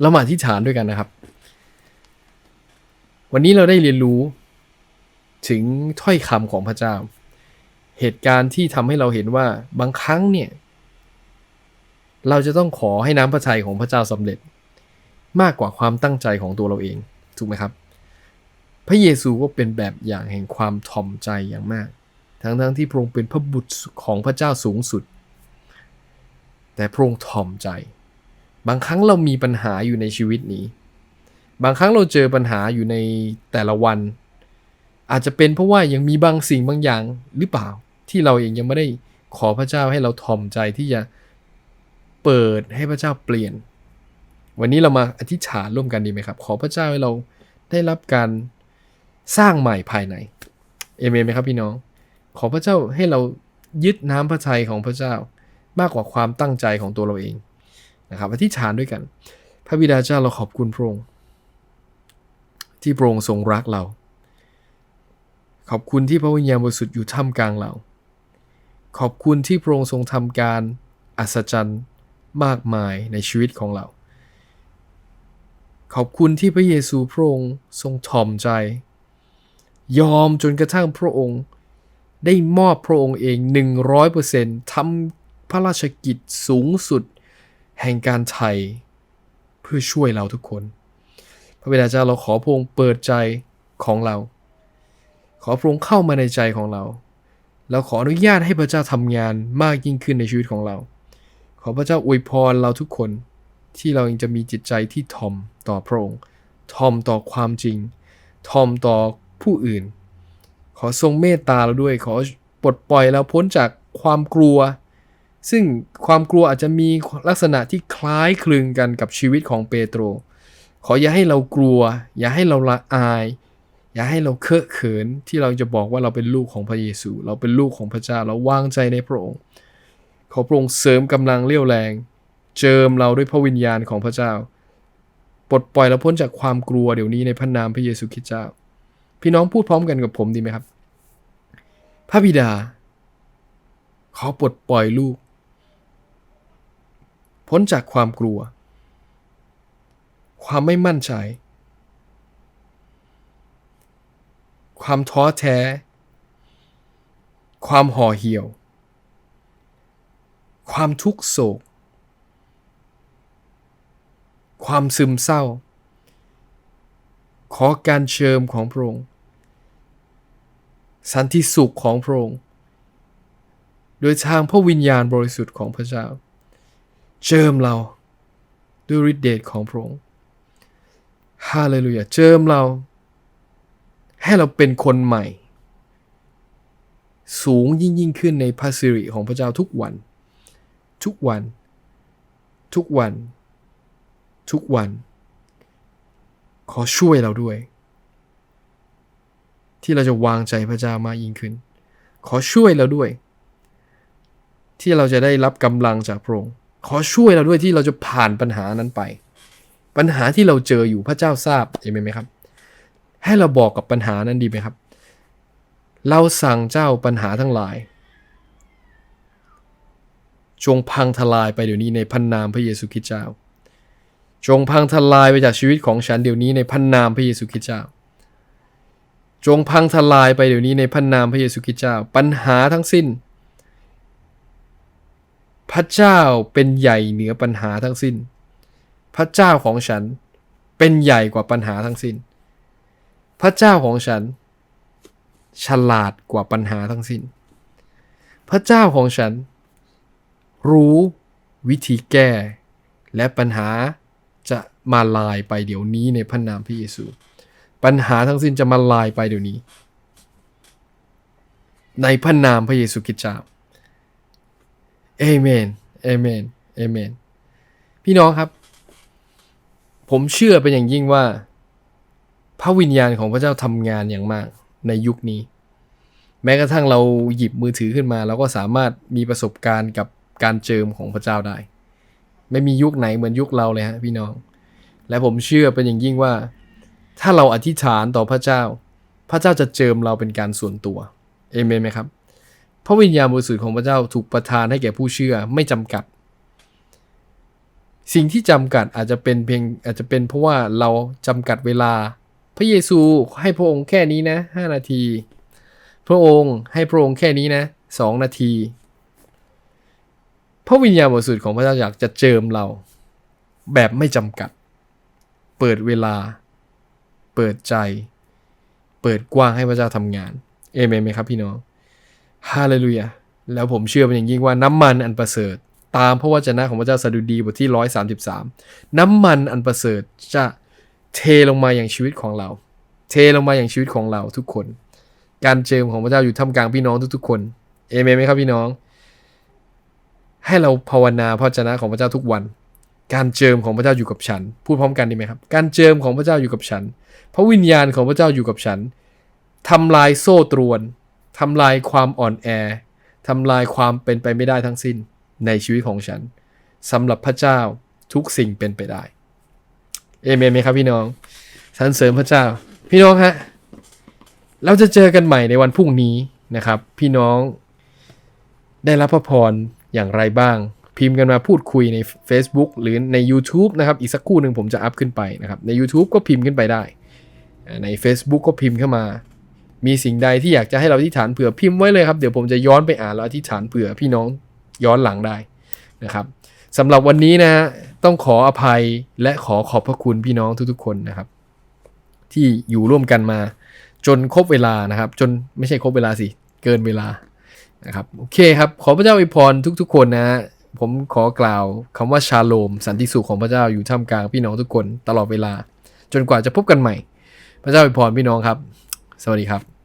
เรามาอธิษฐานด้วยกันนะครับ วันนี้เราได้เรียนรู้ถึงถ้อยคำของพระเจ้า เหตุการณ์ที่ทำให้เราเห็นว่าบางครั้งเนี่ย เราจะต้องขอให้น้ำพระทัยของพระเจ้าสำเร็จ มากกว่าความตั้งใจของตัวเราเอง ถูกไหมครับ พระเยซูก็เป็นแบบอย่างแห่งความถ่อมใจอย่างมาก ทั้งๆทที่พระองค์เป็นพระบุตรของพระเจ้าสูงสุด แต่พระองค์ถ่อมใจ บางครั้งเรามีปัญหาอยู่ในชีวิตนี้ บางครั้งเราเจอปัญหาอยู่ในแต่ละวัน อาจจะเป็นเพราะว่ายังมีบางสิ่งบางอย่างหรือเปล่า ที่เราเองยังไม่ได้ขอพระเจ้าให้เราถ่อมใจที่จะเปิดให้พระเจ้าเปลี่ยน วันนี้เรามาอธิษฐานร่วมกันดีไหมครับ ขอพระเจ้าให้เราได้รับการสร้างใหม่ภายในเอเมนไหมครับพี่น้อง ขอพระเจ้าให้เรายึดน้ำพระทัยของพระเจ้ามากกว่าความตั้งใจของตัวเราเอง นะครับอธิษฐานด้วยกัน พระบิดาเจ้าเราขอบคุณพระองค์ที่พระองค์ทรงรักเรา ขอบคุณที่พระวิญญาณบริสุทธิ์อยู่ท่ามกลางเรา ขอบคุณที่พระองค์ทรงทำการอัศจรรย์มากมายในชีวิตของเรา ขอบคุณที่พระเยซูพระองค์ทรงถ่อมใจ ยอมจนกระทั่งพระองค์ ได้มอบพระองค์เอง 100%ทำพระราชกิจสูงสุด แห่งการไถ่เพื่อช่วยเราทุกคน พระบิดาเจ้าเราขอพระองค์เปิดใจของเรา ขอพระองค์เข้ามาในใจของเรา เราขออนุญาตให้พระเจ้าทำงานมากยิ่งขึ้นในชีวิตของเรา ขอพระเจ้าอวยพรเราทุกคนที่เรายังจะมีจิตใจที่ทอมต่อพระองค์ทอมต่อความจริง ทอมต่อผู้อื่น ขอทรงเมตตาเราด้วย ขอปลดปล่อยเราพ้นจากความกลัว ซึ่งความกลัวอาจจะมีลักษณะที่คล้ายคลึงกันกับชีวิตของเปโตร ขออย่าให้เรากลัว อย่าให้เราละอาย อย่าให้เราเคอะเขินที่เราจะบอกว่าเราเป็นลูกของพระเยซู เราเป็นลูกของพระเจ้าเราวางใจในพระองค์ ขอพระองค์เสริมกำลังเรี่ยวแรง เจิมเราด้วยพระวิญญาณของพระเจ้า ปลดปล่อยเราพ้นจากความกลัวเดี๋ยวนี้ในพระนามพระเยซูคริสต์เจ้า พี่น้องพูดพร้อมกันกับผมดีไหมครับ พระบิดา ขอปลดปล่อยลูก พ้นจากความกลัว ความไม่มั่นใจ ความท้อแท้ ความห่อเหี่ยว ความทุกโศก ความซึมเศร้า ขอการเชิมของพระองค์สันติสุขของพระองค์โดยทางพระวิญญาณบริสุทธิ์ของพระเจ้า เจิมเราด้วยฤทธิเดชของพระองค์ฮาเลลูยาเจิมเรา ให้เราเป็นคนใหม่ สูงยิ่งยิ่งขึ้นในพระสิริของพระเจ้าทุกวัน ทุกวัน ทุกวัน ทุกวัน ขอช่วยเราด้วย ที่เราจะวางใจพระเจ้ามากยิ่งขึ้น ขอช่วยเราด้วย ที่เราจะได้รับกำลังจากพระองค์ ขอช่วยเราด้วยที่เราจะผ่านปัญหานั้นไป ปัญหาที่เราเจออยู่พระเจ้าทราบเห็นไหมครับ ให้เราบอกกับปัญหานั้นดีไหมครับ เราสั่งเจ้าปัญหาทั้งหลาย จงพังทลายไปเดี๋ยวนี้ในพันนามพระเยซูคริสต์เจ้า จงพังทลายไปจากชีวิตของฉันเดี๋ยวนี้ในพันนามพระเยซูคริสต์เจ้าจงพังทลายไปเดี๋ยวนี้ในพันนามพระเยซูคริสต์เจ้า ปัญหาทั้งสิ้น พระเจ้าเป็นใหญ่เหนือปัญหาทั้งสิ้น พระเจ้าของฉันเป็นใหญ่กว่าปัญหาทั้งสิ้น พระเจ้าของฉัน ฉลาดกว่าปัญหาทั้งสิ้น พระเจ้าของฉัน รู้วิธีแก้ และปัญหาจะมาลายไปเดี๋ยวนี้ในพระนามพระเยซู ปัญหาทั้งสิ้นจะมาลายไปเดี๋ยวนี้ ในพระนามพระเยซูคริสต์เจ้า เอเมนเอเมนเอเมนพี่น้องครับ ผมเชื่อเป็นอย่างยิ่งว่า พระวิญญาณของพระเจ้าทำงานอย่างมากในยุคนี้ แม้กระทั่งเราหยิบมือถือขึ้นมาเราก็สามารถมีประสบการณ์กับการเจิมของพระเจ้าได้ ไม่มียุคไหนเหมือนยุคเราเลยฮะพี่น้อง และผมเชื่อเป็นอย่างยิ่งว่า ถ้าเราอธิษฐานต่อพระเจ้า พระเจ้าจะเจิมเราเป็นการส่วนตัวเอเมนไหมครับ พระวิญญาณบริสุทธิ์ของพระเจ้าถูกประทานให้แก่ผู้เชื่อไม่จำกัด สิ่งที่จำกัดอาจจะเป็นเพียงอาจจะเป็นเพราะว่าเราจำกัดเวลา พระเยซูให้พระองค์แค่นี้นะ5นาที พระองค์ให้พระองค์แค่นี้นะ2นาที พระวิญญาณบริสุทธิ์ของพระเจ้าอยากจะเจิมเรา แบบไม่จำกัด เปิดเวลา เปิดใจ เปิดกว้างให้พระเจ้าทำงาน เอเมนไหมครับพี่น้อง ฮาเลลูยาแล้วผมเชื่อเป็นอย่างยิ่งว่าน้ำมันอันประเสริฐ ตามพระวจนะของพระเจ้าสดุดีบทที่ 133 น้ำมันอันประเสริฐจะเทลงมาอย่างชีวิตของเรา เทลงมาอย่างชีวิตของเราทุกคน การเจิมของพระเจ้าอยู่ท่ามกลางพี่น้องทุกๆคนเอเมนไหมครับพี่น้อง ให้เราภาวนาพระวจนะของพระเจ้าทุกวัน การเจิมของพระเจ้าอยู่กับฉัน พูดพร้อมกันดีไหมครับ การเจิมของพระเจ้าอยู่กับฉัน พระวิญญาณของพระเจ้าอยู่กับฉันทำลายโซ่ตรวน ทำลายความอ่อนแอทำลายความเป็นไปไม่ได้ทั้งสิ้นในชีวิตของฉันสำหรับพระเจ้าทุกสิ่งเป็นไปได้ เอเมนไหมครับพี่น้องสรรเสริมพระเจ้า พี่น้องฮะเราจะเจอกันใหม่ในวันพรุ่งนี้นะครับ พี่น้องได้รับพระพรอย่างไรบ้าง พิมพ์กันมาพูดคุยใน Facebook หรือใน YouTube นะครับ อีกสักคู่หนึ่งผมจะอัพขึ้นไปนะครับ ใน YouTube ก็พิมพ์ขึ้นไปได้ ใน Facebook ก็พิมพ์เข้ามา มีสิ่งใดที่อยากจะให้เราอธิษฐานเผื่อพิมพ์ไว้เลยครับ เดี๋ยวผมจะย้อนไปอ่านแล้วอธิษฐานเผื่อพี่น้องย้อนหลังได้นะครับสำหรับวันนี้นะฮะต้องขออภัยและขอขอบพระคุณพี่น้องทุกๆ คนนะครับ ที่อยู่ร่วมกันมา จนครบเวลานะครับ จนไม่ใช่ครบเวลาสิ เกินเวลานะครับโอเคครับ ขอพระเจ้าอวยพรทุก ๆ คนนะฮะผมขอกล่าวคำว่าชาโลม สันติสุขของพระเจ้าอยู่ท่ามกลางพี่น้องทุกคนตลอดเวลา จนกว่าจะพบกันใหม่ พระเจ้าอวยพรพี่น้องครับ สวัสดีครับ